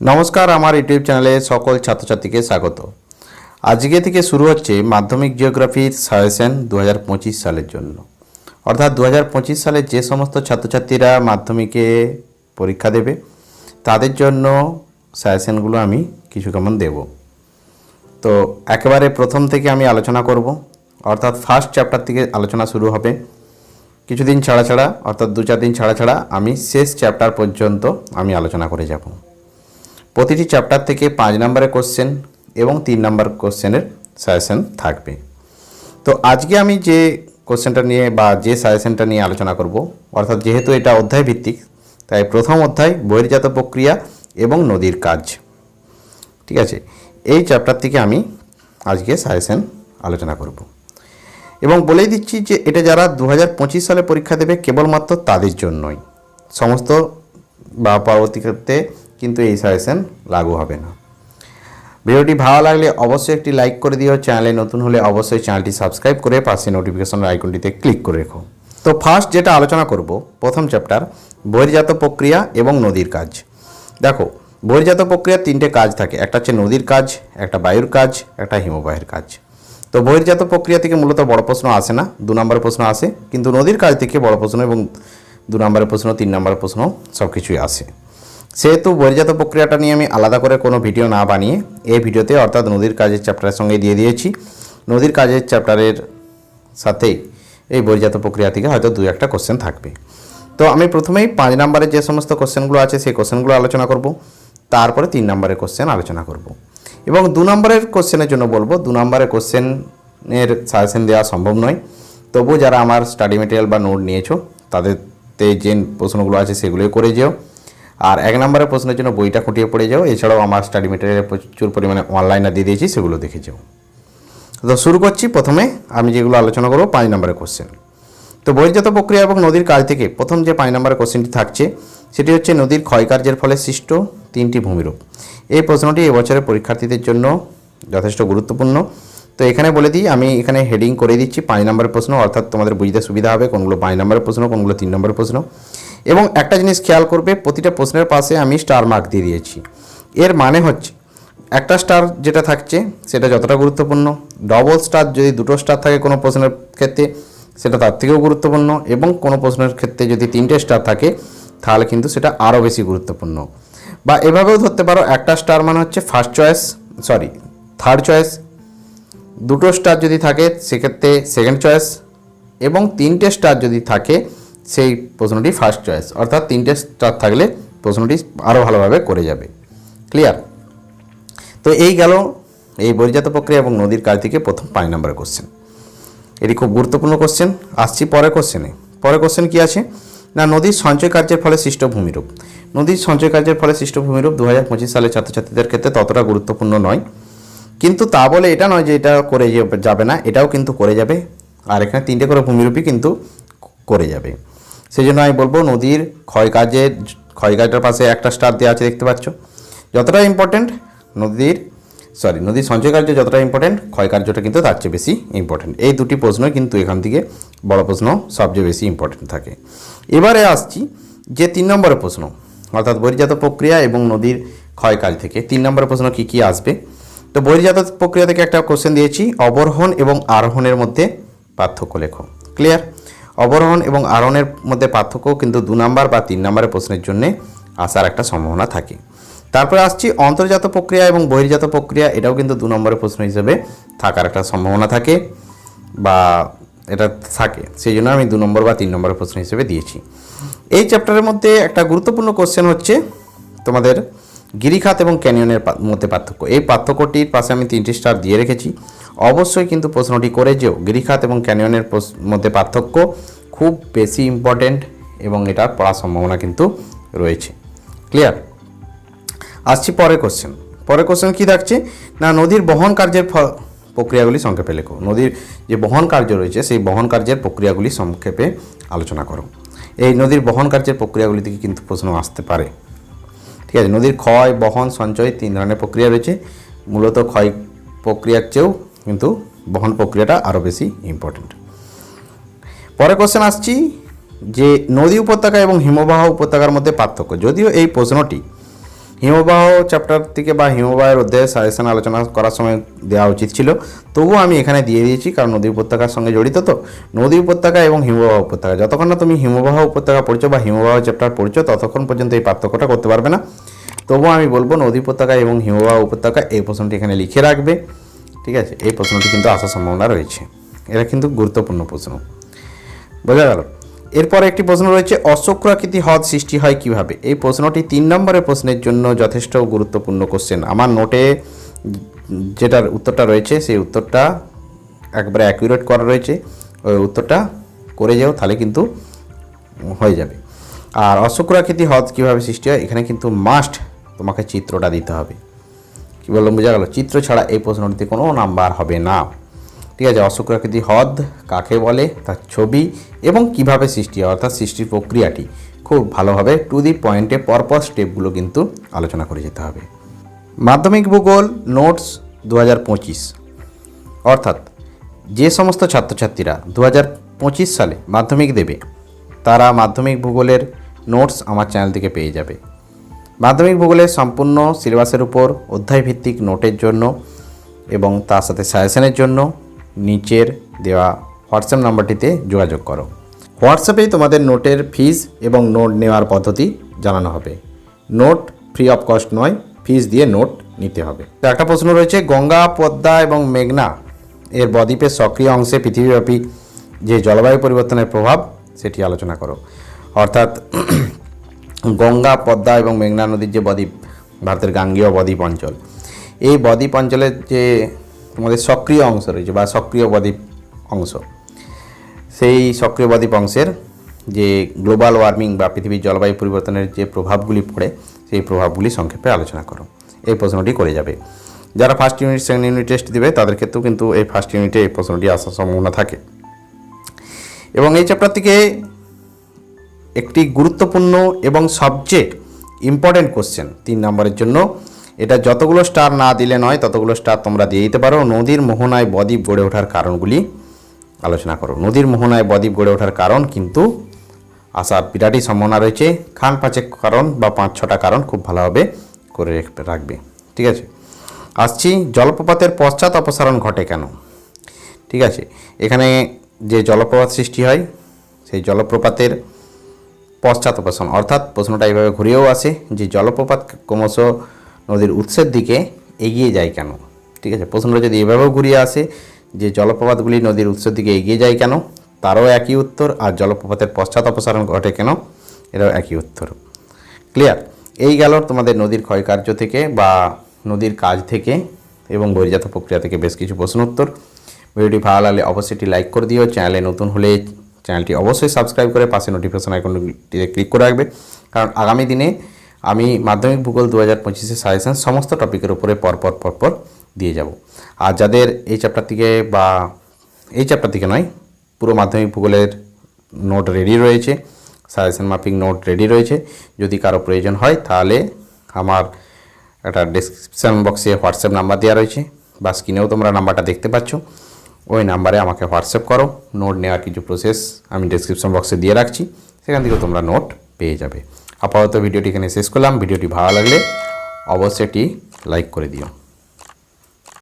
নমস্কার, আমার ইউটিউব চ্যানেলে সকল ছাত্রছাত্রীকে স্বাগত। আজকে থেকে শুরু হচ্ছে মাধ্যমিক জিওগ্রাফির সাজেশন দু সালের জন্য। অর্থাৎ দু হাজার পঁচিশ সালে যে সমস্ত ছাত্রছাত্রীরা মাধ্যমিকে পরীক্ষা দেবে, তাদের জন্য সাজেশনগুলো আমি কিছু কেমন দেব। তো একেবারে প্রথম থেকে আমি আলোচনা করব। অর্থাৎ ফার্স্ট চ্যাপ্টার থেকে আলোচনা শুরু হবে। কিছুদিন ছাড়া ছাড়া, অর্থাৎ দু চার দিন ছাড়া ছাড়া আমি শেষ চ্যাপ্টার পর্যন্ত আমি আলোচনা করে যাব। প্রতিটি চ্যাপ্টার থেকে পাঁচ নম্বরের কোশ্চেন এবং তিন নম্বর কোশ্চেনের সাজেশন থাকবে। তো আজকে আমি যে কোশ্চেনটা নিয়ে বা যে সাজেশনটা নিয়ে আলোচনা করব, অর্থাৎ যেহেতু এটা অধ্যায় ভিত্তিক, তাই প্রথম অধ্যায় বহির্জাত প্রক্রিয়া এবং নদীর কাজ। ঠিক আছে? এই চ্যাপ্টার থেকে আমি আজকে সাজেশন আলোচনা করব। এবং বলেই দিচ্ছি যে এটা যারা দু হাজার পঁচিশ সালে পরীক্ষা দেবে কেবলমাত্র তাদের জন্যই। সমস্ত বা পরবর্তীতে কিন্তু এই সাজেশন লাগু হবে না। ভিডিওটি ভালো লাগলে অবশ্যই একটি লাইক করে দিও। চ্যানেলে নতুন হলে অবশ্যই চ্যানেলটি সাবস্ক্রাইব করে পাশে নোটিফিকেশন আইকনটিতে ক্লিক করে রেখো। তো ফার্স্ট যেটা আলোচনা করব, প্রথম চ্যাপ্টার বহির্জাত প্রক্রিয়া এবং নদীর কাজ। দেখো, বহির্জাত প্রক্রিয়ার তিনটে কাজ থাকে। একটা হচ্ছে নদীর কাজ, একটা বায়ুর কাজ, একটা হিমবাহের কাজ। তো বহির্জাত প্রক্রিয়া থেকে মূলত বড় প্রশ্ন আসে না, দু নম্বরের প্রশ্ন আসে। কিন্তু নদীর কাজ থেকে বড় প্রশ্ন এবং দু নম্বরের প্রশ্ন, তিন নম্বরের প্রশ্ন সব কিছুই আসে। সেহেতু বহির্জাত প্রক্রিয়াটা নিয়ে আমি আলাদা করে কোনো ভিডিও না বানিয়ে এই ভিডিওতে অর্থাৎ নদীর কাজের চ্যাপ্টারের সঙ্গে দিয়ে দিয়েছি। নদীর কাজের চ্যাপ্টারের সাথেই এই বহির্জাত প্রক্রিয়া থেকে হয়তো দু একটা কোশ্চেন থাকবে। তো আমি প্রথমেই পাঁচ নম্বরের যে সমস্ত কোশ্চেনগুলো আছে সেই কোশ্চেনগুলো আলোচনা করব। তারপরে তিন নম্বরের কোশ্চেন আলোচনা করব। এবং দু নম্বরের কোশ্চেনের জন্য বলব, দু নম্বরের কোশ্চেনের সাজেশন দেওয়া সম্ভব নয়। তবু যারা আমার স্টাডি মেটেরিয়াল বা নোট নিয়েছো, তাদেরতে যে প্রশ্নগুলো আছে সেগুলোই করে যেও। আর এক নম্বরের প্রশ্নের জন্য বইটা খুঁটিয়ে পড়ে যাও। এছাড়াও আমার স্টাডি মেটেরিয়াল প্রচুর পরিমাণে অনলাইনে দিয়ে দিয়েছি, সেগুলো দেখে যাও। তো শুরু করছি প্রথমে, আমি যেগুলো আলোচনা করব, পাঁচ নম্বরের কোশ্চেন তো বহির্জাত প্রক্রিয়া এবং নদীর কাজ থেকে প্রথম যে পাঁচ নম্বরের কোশ্চেনটি থাকছে, সেটি হচ্ছে নদীর ক্ষয়কার্যের ফলে সৃষ্ট তিনটি ভূমিরূপ। এই প্রশ্নটি এবছরের পরীক্ষার্থীদের জন্য যথেষ্ট গুরুত্বপূর্ণ। তো এখানে বলে দিই, আমি এখানে হেডিং করে দিচ্ছি পাঁচ নম্বরের প্রশ্ন, অর্থাৎ তোমাদের বুঝতে সুবিধা হবে কোনগুলো পাঁচ নম্বরের প্রশ্ন, কোনগুলো তিন নম্বরের প্রশ্ন। এবং একটা জিনিস খেয়াল করবে, প্রতিটা প্রশ্নের পাশে আমি স্টার মার্ক দিয়ে দিয়েছি। এর মানে হচ্ছে, একটা স্টার যেটা থাকছে, সেটা যতটা গুরুত্বপূর্ণ। ডবল স্টার যদি দুটো স্টার থাকে কোনো প্রশ্নের ক্ষেত্রে, সেটা তার থেকেও গুরুত্বপূর্ণ এবং কোনো প্রশ্নের ক্ষেত্রে যদি তিনটে স্টার থাকে, তাহলে কিন্তু সেটা আরও বেশি গুরুত্বপূর্ণ। বা এভাবেও ধরতে পারো, একটা স্টার মানে হচ্ছে first choice sorry third choice দুটো স্টার যদি থাকে, সেক্ষেত্রে সেকেন্ড চয়েস এবং তিনটে স্টার যদি থাকে সেই প্রশ্নটি ফার্স্ট চয়েস অর্থাৎ তিনটে স্টার থাকলে প্রশ্নটি আরও ভালোভাবে করে যাবে। ক্লিয়ার তো এই গেল এই বহির্জাত প্রক্রিয়া এবং নদীর কাজ থেকে প্রথম পাঁচ নম্বরের কোশ্চেন এটি খুব গুরুত্বপূর্ণ কোশ্চেন আসছি পরের কোশ্চেনে পরের কোশ্চেন কি আছে? না, নদীর সঞ্চয় কার্যের ফলে সৃষ্ট ভূমিরূপ নদীর সঞ্চয় কার্যের ফলে সৃষ্ট ভূমিরূপ দু হাজার পঁচিশ সালে ছাত্রছাত্রীদের ক্ষেত্রে ততটা গুরুত্বপূর্ণ নয়। কিন্তু তা বলে এটা নয় যে এটা করে যাবে না, এটাও কিন্তু করে যাবে। আর এখানে তিনটে করে ভূমিরূপই কিন্তু করে যাবে। সেই জন্য আমি বলব নদীর ক্ষয় কাজের ক্ষয় কাজটার পাশে একটা স্টার দেওয়া আছে, দেখতে পাচ্ছ? যতটা ইম্পর্ট্যান্ট নদীর সরি নদীর সঞ্চয় কার্য যতটা ইম্পর্টেন্ট ক্ষয় কার্যটা কিন্তু তার চেয়ে বেশি ইম্পর্টেন্ট এই দুটি প্রশ্নই কিন্তু এখান থেকে বড় প্রশ্ন, সবচেয়ে বেশি ইম্পর্টেন্ট থাকে। এবারে আসছি যে তিন নম্বরের প্রশ্ন, অর্থাৎ বহির্জাত প্রক্রিয়া এবং নদীর ক্ষয় কাজ থেকে। তিন নম্বরের প্রশ্ন কী কী আসবে? তো বহির্জাত প্রক্রিয়া থেকে একটা কোশ্চেন দিয়েছি, অবরোহণ এবং আরোহণের মধ্যে পার্থক্য লেখো। ক্লিয়ার অবরোহণ এবং আরোহণের মধ্যে পার্থক্য কিন্তু দু নম্বর বা তিন নম্বরের প্রশ্নের জন্য আসার একটা সম্ভাবনা থাকে। তারপরে আসছি অন্তর্জাত প্রক্রিয়া এবং বহির্জাত প্রক্রিয়া, এটাও কিন্তু দু নম্বরের প্রশ্ন হিসেবে থাকার একটা সম্ভাবনা থাকে বা এটা থাকে। সেই জন্য আমি দু নম্বর বা তিন নম্বরের প্রশ্ন হিসেবে দিয়েছি। এই চ্যাপ্টারের মধ্যে একটা গুরুত্বপূর্ণ কোশ্চেন হচ্ছে তোমাদের গিরিখাত এবং ক্যানিয়নের মধ্যে পার্থক্য। এই পার্থক্যটির পাশে আমি তিনটি স্টার দিয়ে রেখেছি। অবশ্যই কিন্তু প্রশ্নটি করে যেও গিরিখাত এবং ক্যানিয়নের মধ্যে পার্থক্য খুব বেশি ইম্পর্ট্যান্ট এবং এটা পড়ার সম্ভাবনা কিন্তু রয়েছে। ক্লিয়ার আসছি পরের কোশ্চেন পরের কোশ্চেন কী থাকছে? না, নদীর বহন কার্যের প্রক্রিয়াগুলি সংক্ষেপে লেখো। নদীর যে বহন কার্য রয়েছে, সেই বহন কার্যের প্রক্রিয়াগুলি সংক্ষেপে আলোচনা করো। এই নদীর বহন কার্যের প্রক্রিয়াগুলি থেকে কিন্তু প্রশ্ন আসতে পারে। ঠিক আছে, নদীর ক্ষয়, বহন, সঞ্চয় তিন ধরনের প্রক্রিয়া রয়েছে। মূলত ক্ষয় প্রক্রিয়ার চেয়েও কিন্তু বহন প্রক্রিয়াটা আরও বেশি ইম্পর্ট্যান্ট পরে কোশ্চেন আসছি যে নদী উপত্যকা এবং হিমবাহ উপত্যকার মধ্যে পার্থক্য। যদিও এই প্রশ্নটি হিমবাহ চ্যাপ্টার থেকে বা হিমবাহের অধ্যায়ে সাজেশন আলোচনা করার সময় দেওয়া উচিত ছিল, তবুও আমি এখানে দিয়ে দিয়েছি কারণ নদী উপত্যকার সঙ্গে জড়িত তো। নদী উপত্যকা এবং হিমবাহ উপত্যকা, যতক্ষণ না তুমি হিমবাহ উপত্যকা পড়ছো বা হিমবাহ চ্যাপ্টার পড়ছো, ততক্ষণ পর্যন্ত এই পার্থক্যটা করতে পারবে না। তবুও আমি বলব নদী উপত্যকা এবং হিমবাহ উপত্যকা এই প্রশ্নটি এখানে লিখে রাখবে। ঠিক আছে? এই প্রশ্নটি কিন্তু আসার সম্ভাবনা রয়েছে। এটা কিন্তু গুরুত্বপূর্ণ প্রশ্ন। বোঝা গেল? এরপর একটি প্রশ্ন রয়েছে, অশ্বক্রাকৃতি হ্রদ সৃষ্টি হয় কীভাবে? এই প্রশ্নটি তিন নম্বরের প্রশ্নের জন্য যথেষ্ট গুরুত্বপূর্ণ কোশ্চেন আমার নোটে যেটার উত্তরটা রয়েছে, সেই উত্তরটা একবারে অ্যাকুরেট করা রয়েছে। ওই উত্তরটা করে যাও, তাহলে কিন্তু হয়ে যাবে। আর অশ্বক্রাকৃতি হ্রদ কীভাবে সৃষ্টি হয়? এখানে কিন্তু মাস্ট তোমাকে চিত্রটা দিতে হবে। কী বললাম, বোঝা গেল, চিত্র ছাড়া এই প্রশ্নটিতে কোনো নাম্বার হবে না। ঠিক আছে অশ্বক্রাকৃতি হ্রদ কাকে বলে, তার ছবি এবং কীভাবে সৃষ্টি হয়, অর্থাৎ সৃষ্টির প্রক্রিয়াটি। খুব ভালোভাবে টু দি পয়েন্টে পরপর স্টেপগুলো কিন্তু আলোচনা করে যেতে হবে। মাধ্যমিক ভূগোল, নোটস দু হাজার পঁচিশ। অর্থাৎ যে সমস্ত ছাত্রছাত্রীরা দু হাজার পঁচিশ সালে মাধ্যমিক দেবে, তারা মাধ্যমিক ভূগোলের নোটস আমার চ্যানেল থেকে পেয়ে যাবে। মাধ্যমিক ভূগোলের সম্পূর্ণ সিলেবাসের উপর অধ্যায়ভিত্তিক নোটের জন্য এবং তার সাথে সাজেশনের জন্য নিচের দেওয়া হোয়াটসঅ্যাপ নাম্বারটিতে যোগাযোগ করো। হোয়াটসঅ্যাপেই তোমাদের নোটের ফিজ এবং নোট নেওয়ার পদ্ধতি জানানো হবে। নোট ফ্রি অফ কস্ট নয়, ফিজ দিয়ে নোট নিতে হবে। একটা প্রশ্ন রয়েছে, গঙ্গা, পদ্মা এবং মেঘনা এর বদ্বীপের সক্রিয় অংশে পৃথিবীব্যাপী যে জলবায়ু পরিবর্তনের প্রভাব, সেটি আলোচনা করো। অর্থাৎ গঙ্গা, পদ্মা এবং মেঘনা নদীর যে বদ্বীপ, ভারতের গাঙ্গেয় বদ্বীপ অঞ্চল। এই বদ্বীপ অঞ্চলের যে তোমাদের সক্রিয় অংশ রয়েছে বা সক্রিয় বদ্বীপ অংশ, সেই সক্রিয় বদ্বীপ অংশের যে গ্লোবাল ওয়ার্মিং বা পৃথিবীর জলবায়ু পরিবর্তনের যে প্রভাবগুলি পড়ে, সেই প্রভাবগুলি সংক্ষেপে আলোচনা করো। এই প্রশ্নটি করে যাবে। যারা first unit second unit test দেবে, তাদের ক্ষেত্রেও কিন্তু এই ফার্স্ট ইউনিটে এই প্রশ্নটি আসার সম্ভাবনা থাকে। এবং এই চ্যাপ্টার থেকে একটি গুরুত্বপূর্ণ এবং সবচেয়ে ইম্পর্টেন্ট কোশ্চেন তিন নম্বরের জন্য। এটা যতগুলো স্টার না দিলে নয়, ততগুলো স্টার তোমরা দিয়ে দিতে পারো। নদীর মোহনায় বদ্বীপ গড়ে ওঠার কারণগুলি আলোচনা করো। নদীর মোহনায় বদ্বীপ গড়ে ওঠার কারণ কিন্তু আসার বিরাটই সম্ভাবনা রয়েছে। খান পাঁচেক কারণ বা পাঁচ ছটা কারণ খুব ভালোভাবে করে রেখ- রাখবে। ঠিক আছে? আসছি, জলপ্রপাতের পশ্চাৎ অপসারণ ঘটে কেন? ঠিক আছে? এখানে যে জলপ্রপাত সৃষ্টি হয়, সেই জলপ্রপাতের পশ্চাৎপসন। অর্থাৎ প্রশ্নটা এইভাবে ঘুরেও আসে যে জলপ্রপাত ক্রমশ নদীর উৎসের দিকে এগিয়ে যায় কেন? ঠিক আছে, প্রশ্নটা যদি এভাবেও ঘুরিয়ে আসে যে জলপ্রপাতগুলি নদীর উৎসের দিকে এগিয়ে যায় কেন, তারও একই উত্তর আর জলপ্রপাতের পশ্চাৎ অপসারণ ঘটে কেন এটাও একই উত্তর। ক্লিয়ার এই গেল তোমাদের নদীর ক্ষয়কার্য থেকে বা নদীর কাজ থেকে এবং বহির্জাত প্রক্রিয়া থেকে বেশ কিছু প্রশ্ন উত্তর ভিডিওটি ভালো লাগলে অবশ্যই লাইক করে দিও। চ্যানেলে নতুন হলে চ্যানেলটি অবশ্যই সাবস্ক্রাইব করে পাশে নোটিফিকেশন আইকনটিতে ক্লিক করে রাখবে। কারণ আগামী দিনে আমি মাধ্যমিক ভূগোল দু হাজার পঁচিশের সাজেশন সমস্ত টপিকের উপরে পরপর পরপর দিয়ে যাব। আর যাদের এই চ্যাপ্টার থেকে বা এই চ্যাপ্টার থেকে নয়, পুরো মাধ্যমিক ভূগোলের নোট রেডি রয়েছে সাজেশন মাপিং নোট রেডি রয়েছে। যদি কারও প্রয়োজন হয়, তাহলে আমার একটা ডিসক্রিপশান বক্সে হোয়াটসঅ্যাপ নাম্বার দেওয়া রয়েছে। বা স্ক্রিনেও তোমরা নাম্বারটা দেখতে পাচ্ছ। ওই নাম্বারে আমাকে হোয়াটসঅ্যাপ করো, নোট নেওয়ার কিছু প্রসেস আমি ডিসক্রিপশন বক্সে দিয়ে রাখছি, সেখান থেকে তোমরা নোট পেয়ে যাবে। আপাতত ভিডিওটি এখানে শেষ করলাম, ভিডিওটি ভালো লাগলে অবশ্যই এটি লাইক করে দিও।